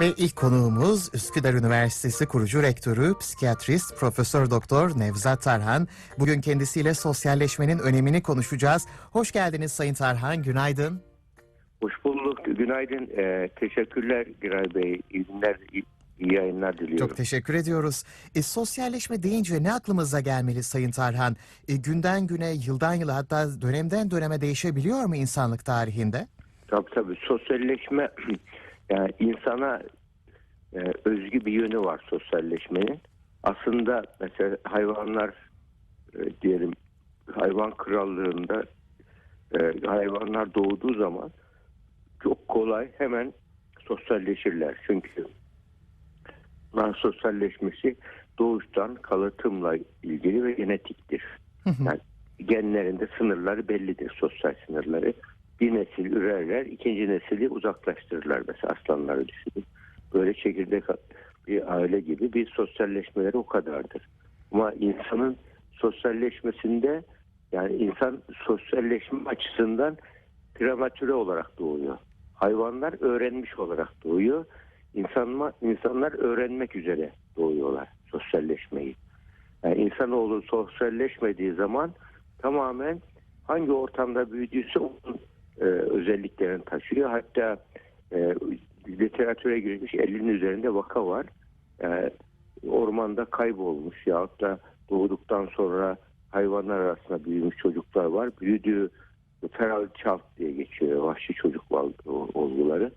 Ve ilk konuğumuz Üsküdar Üniversitesi kurucu rektörü, psikiyatrist Profesör Doktor Nevzat Tarhan. Bugün kendisiyle sosyalleşmenin önemini konuşacağız. Hoş geldiniz Sayın Tarhan, günaydın. Hoş bulduk. Günaydın. Ee, teşekkürler Giray Bey. İyi günler, iyi, iyi yayınlar diliyorum. Çok teşekkür ediyoruz. E, sosyalleşme deyince ne aklımıza gelmeli Sayın Tarhan? E, günden güne, yıldan yıla hatta dönemden döneme değişebiliyor mu insanlık tarihinde? Tabii tabii. Sosyalleşme yani insana e, özgü bir yönü var sosyalleşmenin. Aslında mesela hayvanlar e, diyelim hayvan krallığında e, hayvanlar doğduğu zaman çok kolay hemen sosyalleşirler. Çünkü bunların sosyalleşmesi doğuştan kalıtımla ilgili ve genetiktir. Yani genlerinde sınırları bellidir, sosyal sınırları. Bir nesil ürerler, ikinci nesili uzaklaştırırlar. Mesela aslanları düşünün. Böyle çekirdek bir aile gibi bir sosyalleşmeleri o kadardır. Ama insanın sosyalleşmesinde yani insan sosyalleşme açısından prematüre olarak doğuyor. Hayvanlar öğrenmiş olarak doğuyor. İnsanma, insanlar öğrenmek üzere doğuyorlar sosyalleşmeyi. Yani insanoğlu sosyalleşmediği zaman tamamen hangi ortamda büyüdüyse onun e, özelliklerini taşıyor. Hatta e, literatüre girmiş 50'nin üzerinde vaka var. E, ormanda kaybolmuş yahut da doğduktan sonra hayvanlar arasında büyümüş çocuklar var. Büyüdüğü feral çalt diye geçiyor vahşi çocuk olguları.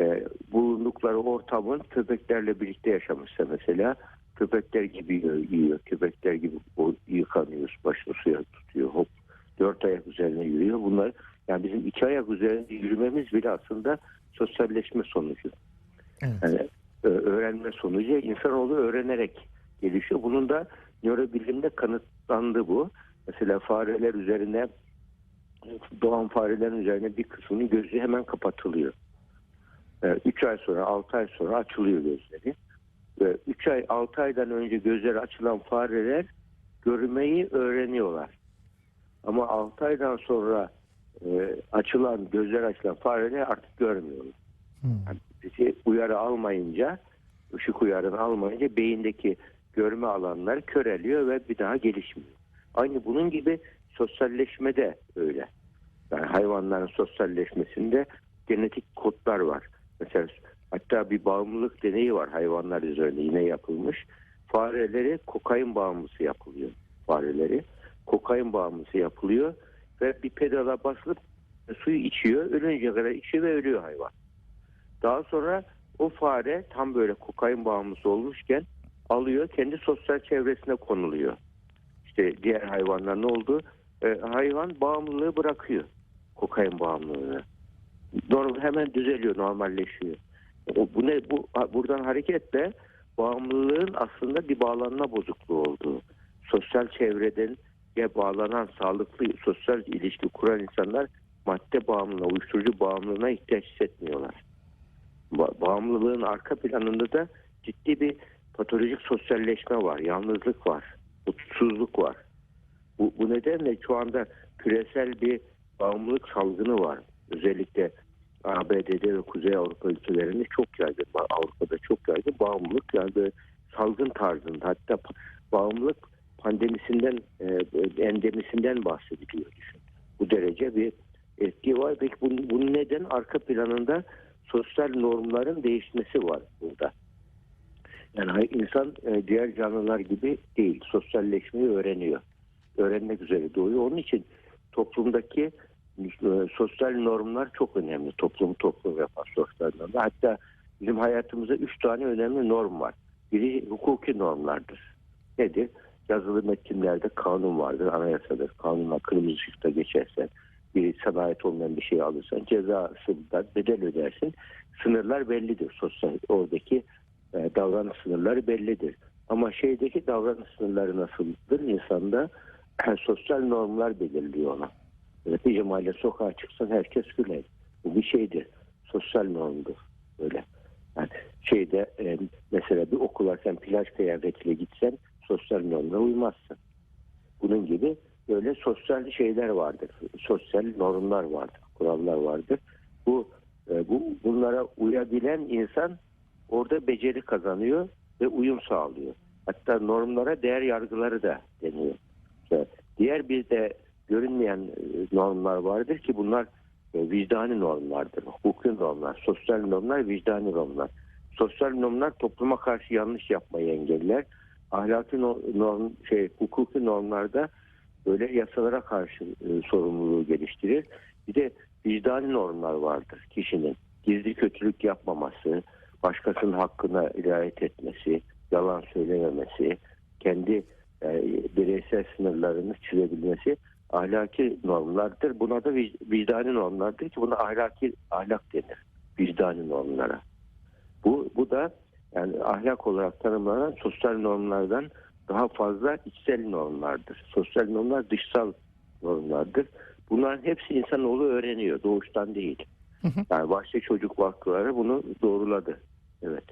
E, bulundukları ortamın köpeklerle birlikte yaşamışsa mesela köpekler gibi yiyor, köpekler gibi yıkanıyor, başını suya tutuyor, hop dört ayak üzerine yürüyor. Bunlar yani bizim iki ayak üzerinde yürümemiz bile aslında sosyalleşme sonucu. Evet. Yani öğrenme sonucu insanoğlu öğrenerek gelişiyor. Bunun da nörobilimde kanıtlandı bu. Mesela fareler üzerine doğan farelerin üzerine bir kısmının gözü hemen kapatılıyor. 3 ay sonra 6 ay sonra açılıyor gözleri. 3 ay 6 aydan önce gözleri açılan fareler görmeyi öğreniyorlar. Ama 6 aydan sonra e, açılan gözler açılan fareler artık görmüyorlar. Hmm. Yani bizi uyarı almayınca ışık uyarını almayınca beyindeki görme alanları köreliyor ve bir daha gelişmiyor. Aynı bunun gibi sosyalleşme de öyle. Yani hayvanların sosyalleşmesinde genetik kodlar var. Mesela hatta bir bağımlılık deneyi var hayvanlar üzerinde yine yapılmış. Fareleri kokain bağımlısı yapılıyor. Fareleri kokain bağımlısı yapılıyor ve bir pedala basılıp suyu içiyor. Ölünce kadar içiyor ve ölüyor hayvan. Daha sonra o fare tam böyle kokain bağımlısı olmuşken alıyor kendi sosyal çevresine konuluyor. İşte diğer hayvanlar ne oldu? Ee, hayvan bağımlılığı bırakıyor. Kokain bağımlılığını. Normal, hemen düzeliyor, normalleşiyor. O, bu ne? Bu buradan hareketle bağımlılığın aslında bir bağlanma bozukluğu olduğu. Sosyal çevreden ya bağlanan sağlıklı sosyal ilişki kuran insanlar madde bağımlılığına, uyuşturucu bağımlılığına ihtiyaç hissetmiyorlar. Ba- bağımlılığın arka planında da ciddi bir patolojik sosyalleşme var, yalnızlık var, mutsuzluk var. Bu, bu nedenle şu anda küresel bir bağımlılık salgını var. Özellikle ABD'de ve Kuzey Avrupa ülkelerinde çok yaygın. Avrupa'da çok yaygın. Bağımlılık yani salgın tarzında. Hatta bağımlılık pandemisinden, e, endemisinden bahsediliyor düşün. Bu derece bir etki var. Peki bunun, bunun neden? Arka planında sosyal normların değişmesi var burada. Yani insan e, diğer canlılar gibi değil. Sosyalleşmeyi öğreniyor. Öğrenmek üzere doğuyor. Onun için toplumdaki e, sosyal normlar çok önemli. Toplum toplum yapan sosyal normlar. Hatta bizim hayatımızda üç tane önemli norm var. Biri hukuki normlardır. Nedir? Yazılı metinlerde kanun vardır, anayasadır. Kanunla kırmızı ışıkta geçersen, bir sana ait olmayan bir şey alırsan cezasından bedel ödersin. Sınırlar bellidir. Sosyal oradaki e, davranış sınırları bellidir. Ama şeydeki davranış sınırları nasıldır? İnsanda sosyal normlar belirliyor ona. Evet, pijama sokağa çıksan herkes güler. Bu bir şeydir. Sosyal normdur. Öyle. Yani şeyde e, mesela bir okula sen plaj kıyafetiyle gitsen sosyal normlara uymazsın. Bunun gibi böyle sosyal şeyler vardır. Sosyal normlar vardır. Kurallar vardır. Bu, e, bu bunlara uyabilen insan orada beceri kazanıyor ve uyum sağlıyor. Hatta normlara değer yargıları da deniyor. Diğer bir de görünmeyen e, normlar vardır ki bunlar e, vicdani normlardır. Hukuki normlar, sosyal normlar, vicdani normlar. Sosyal normlar topluma karşı yanlış yapmayı engeller. Ahlaki no- norm, şey, hukuki normlarda böyle yasalara karşı e, sorumluluğu geliştirir. Bir de vicdani normlar vardır kişinin. Gizli kötülük yapmaması, başkasının hakkına riayet etmesi, yalan söylememesi, kendi e, bireysel sınırlarını çizebilmesi ahlaki normlardır. Buna da vic- vicdani normlardır ki buna ahlaki ahlak denir. Vicdani normlara. Bu, bu da yani ahlak olarak tanımlanan sosyal normlardan daha fazla içsel normlardır. Sosyal normlar dışsal normlardır. Bunların hepsi insanoğlu öğreniyor. Doğuştan değil. Yani başta çocuk vakıfları bunu doğruladı. Evet.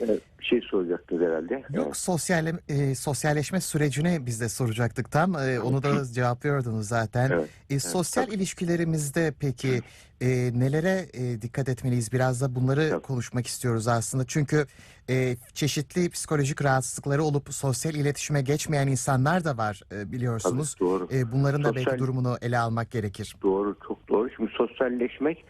Evet, bir şey soracaktınız herhalde. Yok sosyal e, sosyalleşme sürecine biz de soracaktık tam. E, onu da cevaplıyordunuz zaten. Evet, E, sosyal tabii. ilişkilerimizde peki e, nelere e, dikkat etmeliyiz? Biraz da bunları Tabii. konuşmak istiyoruz aslında. Çünkü e, çeşitli psikolojik rahatsızlıkları olup sosyal iletişime geçmeyen insanlar da var e, Tabii, biliyorsunuz. doğru. E, bunların da belki Sosyal- durumunu ele almak gerekir. Doğru, çok doğru. Şimdi sosyalleşmek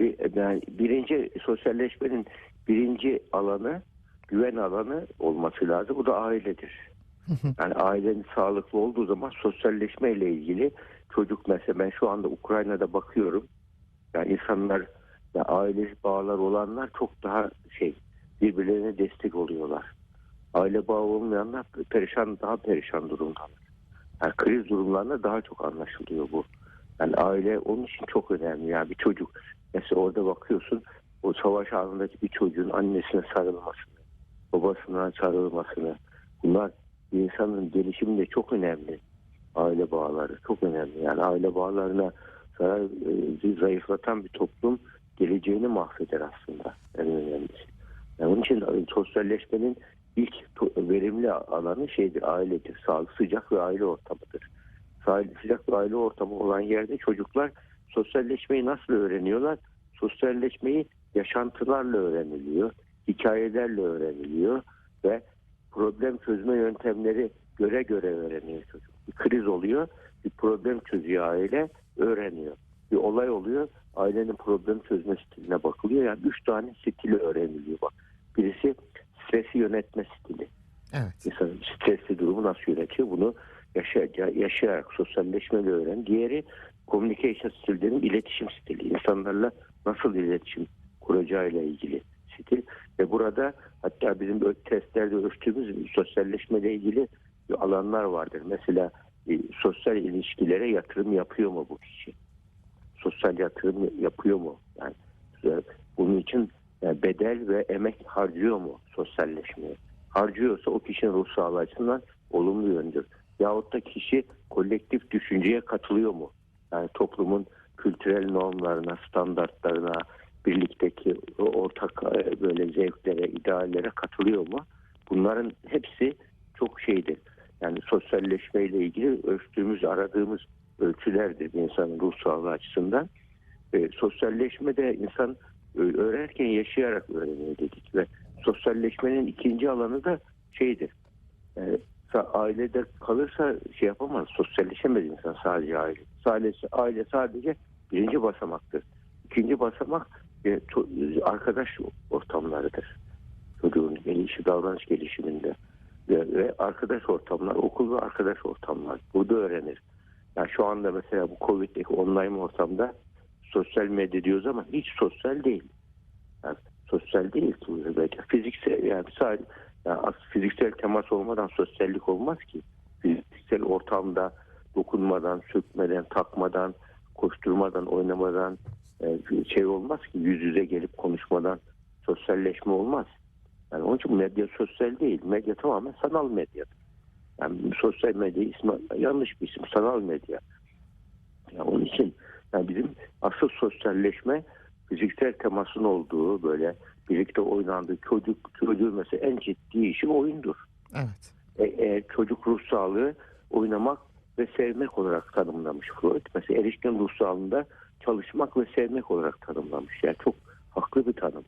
bir, yani birinci sosyalleşmenin birinci alanı güven alanı olması lazım. Bu da ailedir. Yani ailenin sağlıklı olduğu zaman sosyalleşme ile ilgili çocuk mesela ben şu anda Ukrayna'da bakıyorum. Yani insanlar ya aile bağlar olanlar çok daha şey birbirlerine destek oluyorlar. Aile bağı olmayanlar perişan daha perişan durumdalar. Yani kriz durumlarında daha çok anlaşılıyor bu. Yani aile onun için çok önemli. Yani bir çocuk mesela orada bakıyorsun o savaş anındaki bir çocuğun annesine sarılmasını, babasına sarılmasını bunlar insanın gelişiminde çok önemli. Aile bağları çok önemli. Yani aile bağlarına zarar e, zayıflatan bir toplum geleceğini mahveder aslında en önemlisi. Yani onun için e, sosyalleşmenin ilk verimli alanı şeydir, ailedir. Sağlık, sıcak ve aile ortamıdır. Sıcak ve aile ortamı olan yerde çocuklar sosyalleşmeyi nasıl öğreniyorlar? Sosyalleşmeyi yaşantılarla öğreniliyor, hikayelerle öğreniliyor ve problem çözme yöntemleri göre göre öğreniyor çocuk. Bir kriz oluyor, bir problem çözüyor aile, öğreniyor. Bir olay oluyor, ailenin problem çözme stiline bakılıyor. Yani üç tane stili öğreniliyor bak. Birisi stresi yönetme stili. Evet. İnsan stresli durumu nasıl yönetiyor bunu yaşayarak, yaşayarak sosyalleşmeyle öğren. Diğeri communication stillerinin iletişim stili. İnsanlarla nasıl iletişim kuracağıyla ilgili stil. Ve burada hatta bizim testlerde ölçtüğümüz sosyalleşmeyle ilgili alanlar vardır. Mesela e, sosyal ilişkilere yatırım yapıyor mu bu kişi? Sosyal yatırım yapıyor mu? Yani e, bunun için yani bedel ve emek harcıyor mu sosyalleşmeye? Harcıyorsa o kişinin ruh sağlığı açısından olumlu yöndür. Yahut da kişi kolektif düşünceye katılıyor mu? Yani toplumun kültürel normlarına, standartlarına, birlikteki ortak e, böyle zevklere, ideallere katılıyor mu? Bunların hepsi çok şeydir. Yani sosyalleşmeyle ilgili ölçtüğümüz, aradığımız ölçülerdir bir insanın ruh sağlığı açısından. E, sosyalleşmede insan e, öğrenirken yaşayarak öğreniyor dedik ve sosyalleşmenin ikinci alanı da şeydir. E, ailede kalırsa şey yapamaz, sosyalleşemez insan sadece aile. Sadece, aile sadece birinci basamaktır. İkinci basamak e, to- arkadaş ortamlarıdır. Çocuğun gelişi, davranış gelişiminde. Ve, ve arkadaş ortamlar, okul ve arkadaş ortamlar. Burada öğrenir. Yani şu anda mesela bu Covid'deki online ortamda sosyal medya diyoruz ama hiç sosyal değil. Yani sosyal değil bu medya. Fiziksel yani sadece yani fiziksel temas olmadan sosyallik olmaz ki. Fiziksel ortamda dokunmadan, sökmeden, takmadan, koşturmadan, oynamadan şey olmaz ki yüz yüze gelip konuşmadan sosyalleşme olmaz. Yani onun için medya sosyal değil. Medya tamamen sanal medya. Yani sosyal medya ismi yanlış bir isim. Sanal medya. Yani onun için yani bizim asıl sosyalleşme fiziksel temasın olduğu böyle birlikte oynandığı çocuk çocuğun mesela en ciddi işi oyundur. Evet. E, e, çocuk ruh sağlığı oynamak ve sevmek olarak tanımlamış Freud. Mesela erişkin ruh sağlığında çalışmak ve sevmek olarak tanımlamış. Yani çok haklı bir tanım.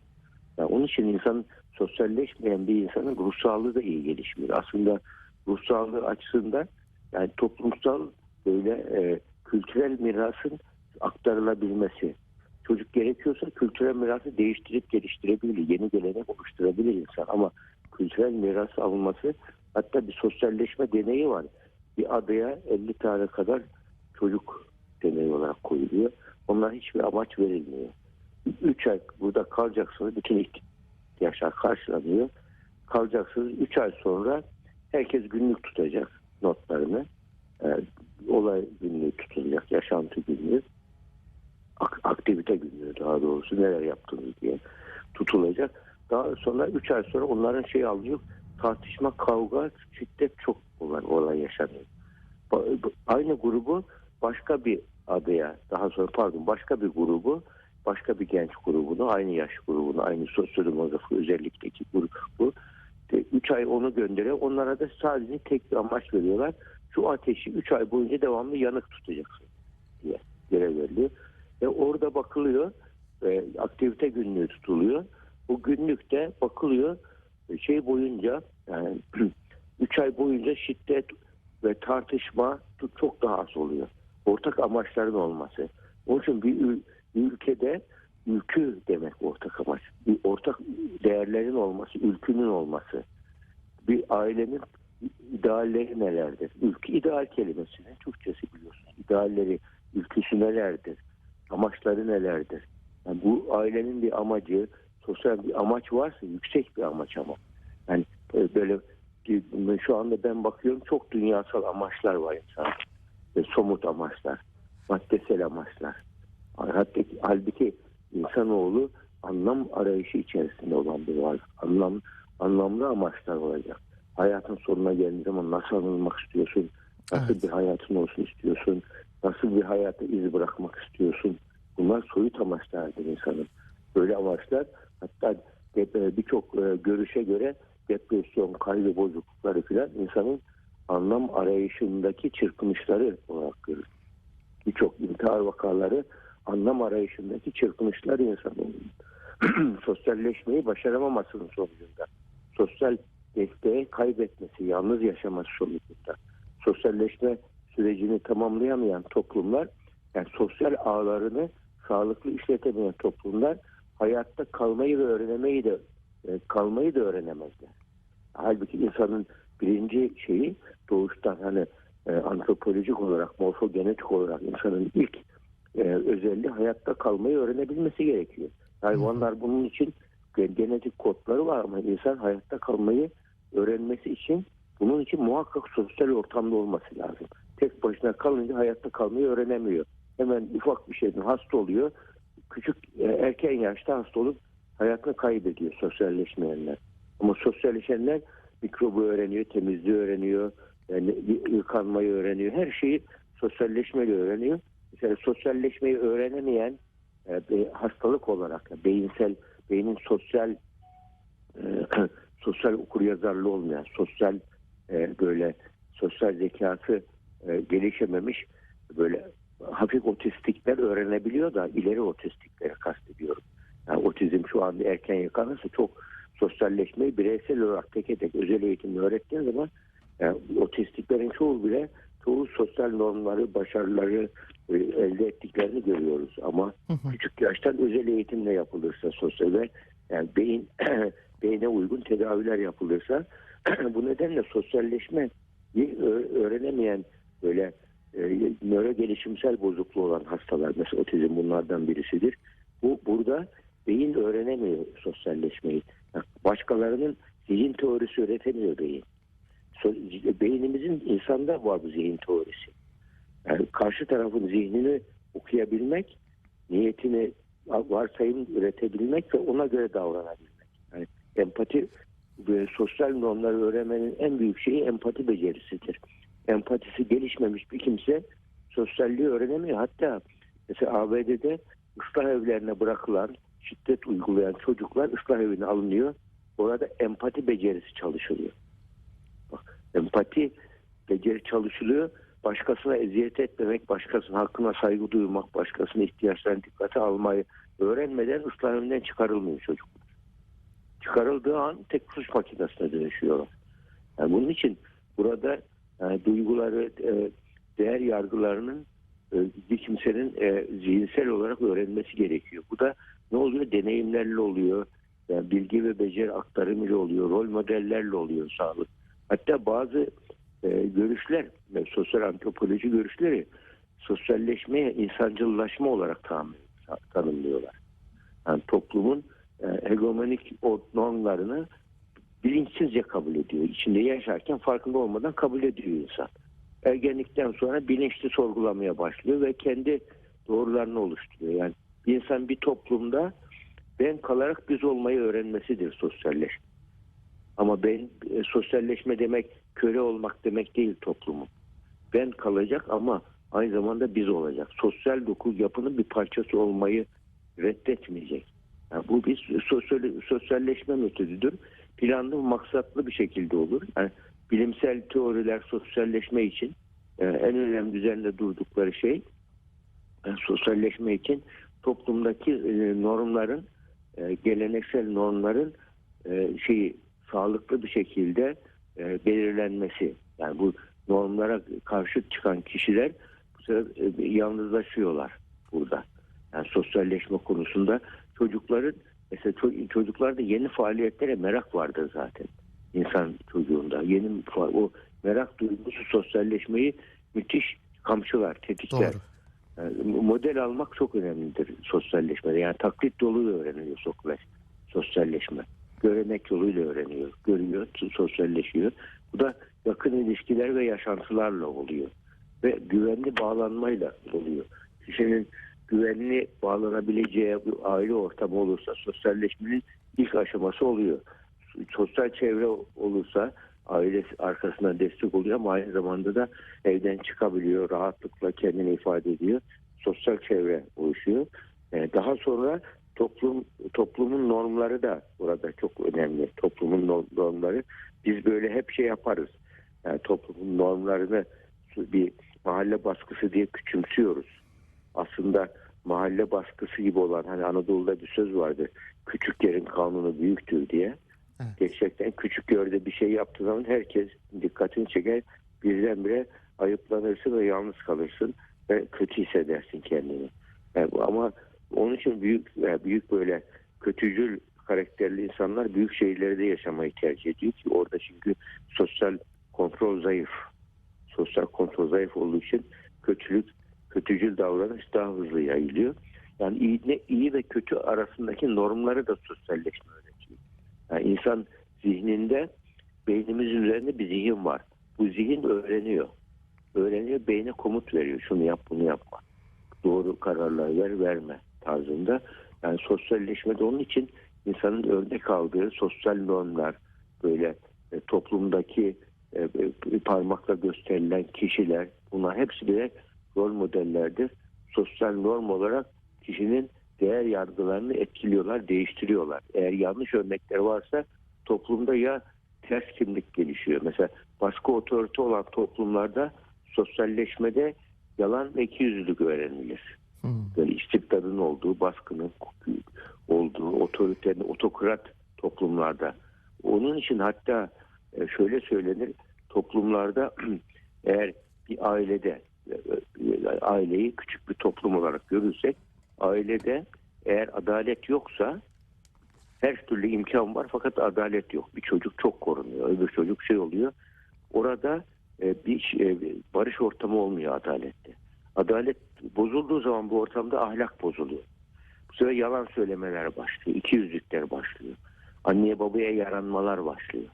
Yani onun için insan sosyalleşmeyen bir insanın ruh sağlığı da iyi gelişmiyor. Aslında ruh sağlığı açısından yani toplumsal böyle e, kültürel mirasın aktarılabilmesi. Çocuk gerekiyorsa kültürel mirası değiştirip geliştirebilir. Yeni gelenek oluşturabilir insan ama kültürel miras alınması hatta bir sosyalleşme deneyi var. Bir adaya 50 tane kadar çocuk deneyi olarak koyuluyor. Onlar hiçbir amaç verilmiyor. 3 ay burada kalacaksınız. Bütün ihtiyaçlar karşılanıyor. Kalacaksınız. 3 ay sonra herkes günlük tutacak notlarını. Ee, olay günlüğü tutulacak. Yaşantı günlüğü. Ak- aktivite günlüğü daha doğrusu neler yaptınız diye tutulacak. Daha sonra 3 ay sonra onların şey alıyor. Tartışma, kavga, şiddet çok olan olay yaşanıyor. Aynı grubu başka bir adaya daha sonra pardon başka bir grubu başka bir genç grubunu aynı yaş grubunu aynı sosyodemografik özellikteki grubu 3 ay onu gönderiyor. Onlara da sadece tek bir amaç veriyorlar. Şu ateşi 3 ay boyunca devamlı yanık tutacaksın diye görev veriliyor. Ve orada bakılıyor ve aktivite günlüğü tutuluyor. Bu günlükte bakılıyor e, şey boyunca yani 3 ay boyunca şiddet ve tartışma çok daha az oluyor. Ortak amaçların olması. Onun için bir, ül- bir ülkede ülkü demek ortak amaç. Bir ortak değerlerin olması, ülkünün olması. Bir ailenin idealleri nelerdir? Ülke ideal kelimesinin Türkçesi biliyorsunuz. İdealleri, ülküsü nelerdir? Amaçları nelerdir? Yani bu ailenin bir amacı, sosyal bir amaç varsa yüksek bir amaç ama. Yani e, böyle şu anda ben bakıyorum çok dünyasal amaçlar var insan. Ve somut amaçlar, maddesel amaçlar. Hatta halbuki insanoğlu anlam arayışı içerisinde olan bir varlık. Anlam, anlamlı amaçlar olacak. Hayatın sonuna geldiği zaman nasıl anılmak istiyorsun? Nasıl Evet. bir hayatın olsun istiyorsun? Nasıl bir hayata iz bırakmak istiyorsun? Bunlar soyut amaçlardır insanın. Böyle amaçlar hatta de- birçok e, görüşe göre depresyon, kaygı bozuklukları filan insanın anlam arayışındaki çırpınışları olarak görülür. Birçok intihar vakaları anlam arayışındaki çırpınışlar insanın sosyalleşmeyi başaramamasının sonucunda. Sosyal desteği kaybetmesi, yalnız yaşaması sonucunda. Sosyalleşme sürecini tamamlayamayan toplumlar, yani sosyal ağlarını sağlıklı işletemeyen toplumlar hayatta kalmayı ve öğrenemeyi de e, kalmayı da öğrenemezler. Halbuki insanın birinci şeyi doğuştan hani e, antropolojik olarak, morfogenetik olarak insanın ilk e, özelliği hayatta kalmayı öğrenebilmesi gerekiyor. Hayvanlar bunun için gen- genetik kodları var ama insan hayatta kalmayı öğrenmesi için bunun için muhakkak sosyal ortamda olması lazım. Tek başına kalınca hayatta kalmayı öğrenemiyor. Hemen ufak bir şeyden hasta oluyor. Küçük e, erken yaşta hasta olup hayatını kaybediyor sosyalleşmeyenler. Ama sosyalleşenler mikrobu öğreniyor, temizliği öğreniyor, yani yıkanmayı öğreniyor. Her şeyi sosyalleşmeyle öğreniyor. Mesela sosyalleşmeyi öğrenemeyen e, hastalık olarak beyinsel, beynin sosyal e, sosyal okuryazarlığı olmayan, sosyal e, böyle sosyal zekası e, gelişememiş böyle hafif otistikler öğrenebiliyor da ileri otistikleri kastediyorum. Yani otizm şu anda erken yakalanırsa çok sosyalleşmeyi bireysel olarak tek tek özel eğitimle öğrettiğin zaman yani otistiklerin çoğu bile çoğu sosyal normları, başarıları e, elde ettiklerini görüyoruz. Ama Hı hı. küçük yaştan özel eğitimle yapılırsa sosyal ve yani beyin beyne uygun tedaviler yapılırsa bu nedenle sosyalleşme öğrenemeyen böyle e, nöro gelişimsel bozukluğu olan hastalar mesela otizm bunlardan birisidir. Bu burada beyin öğrenemiyor sosyalleşmeyi. Başkalarının zihin teorisi öğretemiyor beyin. Beynimizin insanda var bu zihin teorisi. Yani karşı tarafın zihnini okuyabilmek, niyetini varsayım üretebilmek ve ona göre davranabilmek. Yani empati ve sosyal normları öğrenmenin en büyük şeyi empati becerisidir. Empatisi gelişmemiş bir kimse sosyalliği öğrenemiyor. Hatta mesela ABD'de ıslah evlerine bırakılan, şiddet uygulayan çocuklar ıslah evine alınıyor. Orada empati becerisi çalışılıyor. Bak, empati beceri çalışılıyor. Başkasına eziyet etmemek, başkasının hakkına saygı duymak, başkasının ihtiyaçlarına dikkate almayı öğrenmeden ıslah çıkarılmıyor çocuklar. çıkarıldığı an tek suç makinesine dönüşüyorlar. Yani bunun için burada e, duyguları, e, değer yargılarının e, bir kimsenin zihinsel olarak öğrenmesi gerekiyor. Bu da ne oluyor? Deneyimlerle oluyor. Yani bilgi ve beceri aktarımıyla oluyor. Rol modellerle oluyor sağlık. Hatta bazı e, görüşler, e, sosyal antropoloji görüşleri sosyalleşmeye insancıllaşma olarak tanımlıyorlar. Yani toplumun e, hegemonik normlarını bilinçsizce kabul ediyor. İçinde yaşarken farkında olmadan kabul ediyor insan. Ergenlikten sonra bilinçli sorgulamaya başlıyor ve kendi doğrularını oluşturuyor. Yani bir insan bir toplumda ben kalarak biz olmayı öğrenmesidir sosyalleşme. Ama ben e, sosyalleşme demek köle olmak demek değil toplumun. Ben kalacak ama aynı zamanda biz olacak. Sosyal doku yapının bir parçası olmayı reddetmeyecek. Yani bu bir sosyal, sosyalleşme metodüdür. Planlı, maksatlı bir şekilde olur. Yani bilimsel teoriler sosyalleşme için e, en önemli üzerinde durdukları şey e, sosyalleşme için toplumdaki e, normların e, geleneksel normların e, şeyi sağlıklı bir şekilde e, belirlenmesi. Yani bu normlara karşı çıkan kişiler bu sefer e, yalnızlaşıyorlar burada. Yani sosyalleşme konusunda çocukların mesela ço- çocuklarda yeni faaliyetlere merak vardır zaten insan çocuğunda. Yeni o merak duygusu sosyalleşmeyi müthiş kamçılar, tetikler. Doğru. Model almak çok önemlidir sosyalleşmede. Yani taklit yoluyla öğreniliyor sosyal- sosyalleşme. Görenek yoluyla öğreniyor. Görüyor, sosyalleşiyor. Bu da yakın ilişkiler ve yaşantılarla oluyor. Ve güvenli bağlanmayla oluyor. Kişinin güvenli bağlanabileceği bir aile ortamı olursa sosyalleşmenin ilk aşaması oluyor. Sosyal çevre olursa aile arkasına destek oluyor ama aynı zamanda da evden çıkabiliyor, rahatlıkla kendini ifade ediyor. Sosyal çevre oluşuyor. Ee, Daha sonra toplum toplumun normları da burada çok önemli. Toplumun norm- normları biz böyle hep şey yaparız. Yani toplumun normlarını bir mahalle baskısı diye küçümsüyoruz. Aslında mahalle baskısı gibi olan hani Anadolu'da bir söz vardı. Küçük yerin kanunu büyüktür diye. Gerçekten küçük yerde bir şey yaptığı zaman herkes dikkatini çeker. Birdenbire ayıplanırsın ve yalnız kalırsın ve kötü hissedersin kendini. Yani ama onun için büyük büyük böyle kötücül karakterli insanlar büyük şehirlerde yaşamayı tercih ediyor ki orada çünkü sosyal kontrol zayıf. Sosyal kontrol zayıf olduğu için kötülük, kötücül davranış daha hızlı yayılıyor. Yani iyi, ne, iyi ve kötü arasındaki normları da sosyalleşme. Yani insan zihninde beynimizin üzerinde bir zihin var. Bu zihin öğreniyor. Öğreniyor, beyne komut veriyor. Şunu yap, bunu yapma. Doğru kararlar ver, verme tarzında. Yani sosyalleşmede onun için insanın örnek aldığı sosyal normlar, böyle e, toplumdaki e, e, parmakla gösterilen kişiler, bunlar hepsi birer rol modellerdir. Sosyal norm olarak kişinin değer yargılarını etkiliyorlar, değiştiriyorlar. Eğer yanlış örnekler varsa toplumda ya ters kimlik gelişiyor. Mesela baskı otorite olan toplumlarda sosyalleşmede yalan ve ikiyüzlülük öğrenilir. Hmm. Böyle istikdarın olduğu, baskının olduğu, otoritenin, otokrat toplumlarda. Onun için hatta e, şöyle söylenir, toplumlarda eğer bir ailede, e, e, aileyi küçük bir toplum olarak görürsek, ailede eğer adalet yoksa her türlü imkan var fakat adalet yok. Bir çocuk çok korunuyor, öbür çocuk şey oluyor. Orada e, bir şey- barış ortamı olmuyor adalette. Adalet bozulduğu zaman bu ortamda ahlak bozuluyor. Bu sefer yalan söylemeler başlıyor, ikiyüzlükler başlıyor. Anneye babaya yaranmalar başlıyor.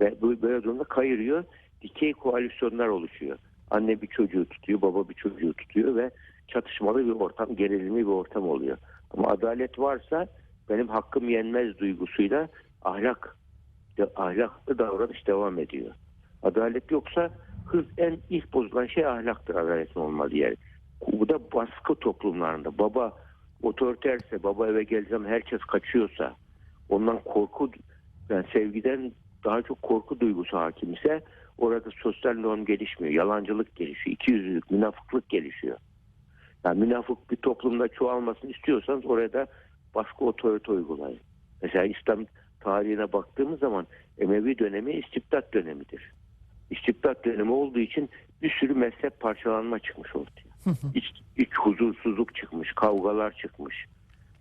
Ve bu böyle durumda kayırıyor, dikey koalisyonlar oluşuyor. Anne bir çocuğu tutuyor, baba bir çocuğu tutuyor ve çatışmalı bir ortam, gerilimli bir ortam oluyor. Ama adalet varsa benim hakkım yenmez duygusuyla ahlak ahlaklı davranış devam ediyor. Adalet yoksa hız en ilk bozulan şey ahlaktır adaletin olmadığı yer. Bu da baskı toplumlarında. Baba otoriterse, baba eve geleceğim herkes kaçıyorsa, ondan korku, yani sevgiden daha çok korku duygusu hakim ise orada sosyal norm gelişmiyor. Yalancılık gelişiyor. ikiyüzlülük, münafıklık gelişiyor. Yani münafık bir toplumda çoğalmasını istiyorsanız oraya da baskı otorite uygulayın. Mesela İslam tarihine baktığımız zaman Emevi dönemi istibdat dönemidir. İstibdat dönemi olduğu için bir sürü mezhep parçalanma çıkmış ortaya. İç, iç huzursuzluk çıkmış, kavgalar çıkmış.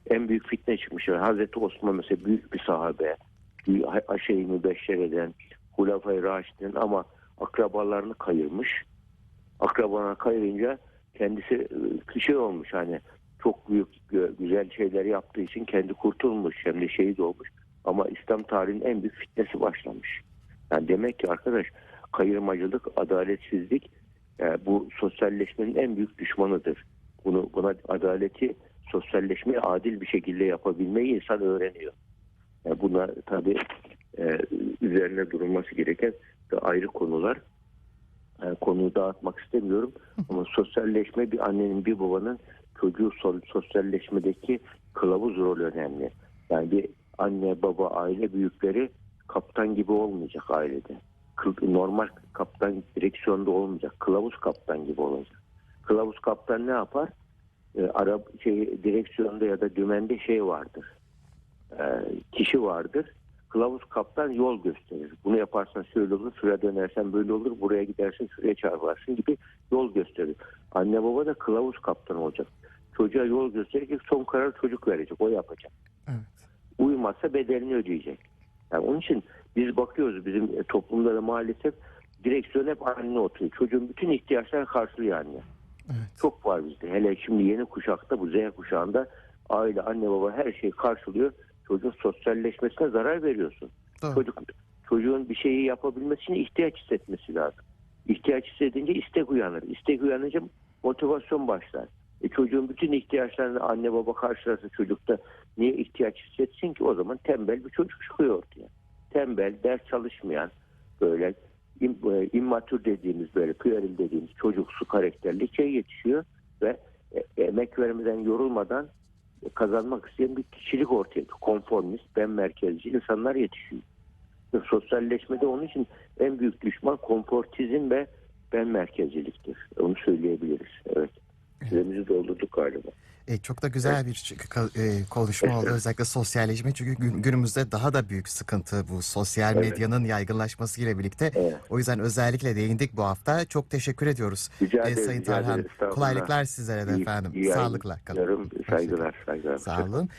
En büyük fitne çıkmış. Yani Hazreti Osman mesela büyük bir sahabe. Aşeyi mübeşşer eden, Hulafay Raşid'in ama akrabalarını kayırmış. Akrabalarını kayırınca kendisi e, şey olmuş hani çok büyük güzel şeyler yaptığı için kendi kurtulmuş hem de şehit olmuş. Ama İslam tarihinin en büyük fitnesi başlamış. Yani demek ki arkadaş kayırmacılık, adaletsizlik e, bu sosyalleşmenin en büyük düşmanıdır. Bunu buna adaleti, sosyalleşmeyi adil bir şekilde yapabilmeyi insan öğreniyor. Yani buna tabii e, üzerine durulması gereken de ayrı konular. E, konuyu dağıtmak istemiyorum ama sosyalleşme bir annenin bir babanın çocuğu so- sosyalleşmedeki kılavuz rolü önemli. Yani bir anne baba aile büyükleri kaptan gibi olmayacak ailede. Normal kaptan direksiyonda olmayacak. Kılavuz kaptan gibi olacak. Kılavuz kaptan ne yapar? E, Arap şey direksiyonda ya da dümende şey vardır. E, kişi vardır. Kılavuz kaptan yol gösterir. Bunu yaparsan şöyle olur, şuraya dönersen böyle olur, buraya gidersin, şuraya çarparsın gibi yol gösterir. Anne baba da kılavuz kaptan olacak. Çocuğa yol gösterecek, son karar çocuk verecek, o yapacak. Evet. Uyumazsa bedelini ödeyecek. Yani onun için biz bakıyoruz bizim toplumda da maalesef direksiyon hep anne oturuyor. Çocuğun bütün ihtiyaçlarını karşılıyor anne. Evet. Çok var bizde. Hele şimdi yeni kuşakta bu Z kuşağında aile, anne baba her şeyi karşılıyor. Çocuğun sosyalleşmesine zarar veriyorsun. Doğru. Çocuk çocuğun bir şeyi yapabilmesi için ihtiyaç hissetmesi lazım. İhtiyaç hissedince istek uyanır. İstek uyanınca motivasyon başlar. E çocuğun bütün ihtiyaçlarını anne baba karşılarsa çocukta niye ihtiyaç hissetsin ki o zaman tembel bir çocuk çıkıyor ortaya. Tembel, ders çalışmayan, böyle e, immatür dediğimiz böyle pueril dediğimiz çocuksu karakterli şey yetişiyor ve e, emek vermeden yorulmadan kazanmak isteyen bir kişilik ortaya konformist, ben merkezci insanlar yetişiyor. Sosyalleşmede onun için en büyük düşman konfortizm ve ben merkezciliktir. Onu söyleyebiliriz. Evet. Süremizi doldurduk galiba. E, çok da güzel bir e, konuşma oldu özellikle sosyalleşme çünkü gün- günümüzde daha da büyük sıkıntı bu sosyal Evet. medyanın yaygınlaşması ile birlikte. Evet. O yüzden özellikle değindik bu hafta. Çok teşekkür ediyoruz Rica e, ederim. Sayın rica Tarhan. Kolaylıklar sizlere de İyi- efendim. iyi Sağlıkla kalın. Saygılar. saygılar. Sağ olun.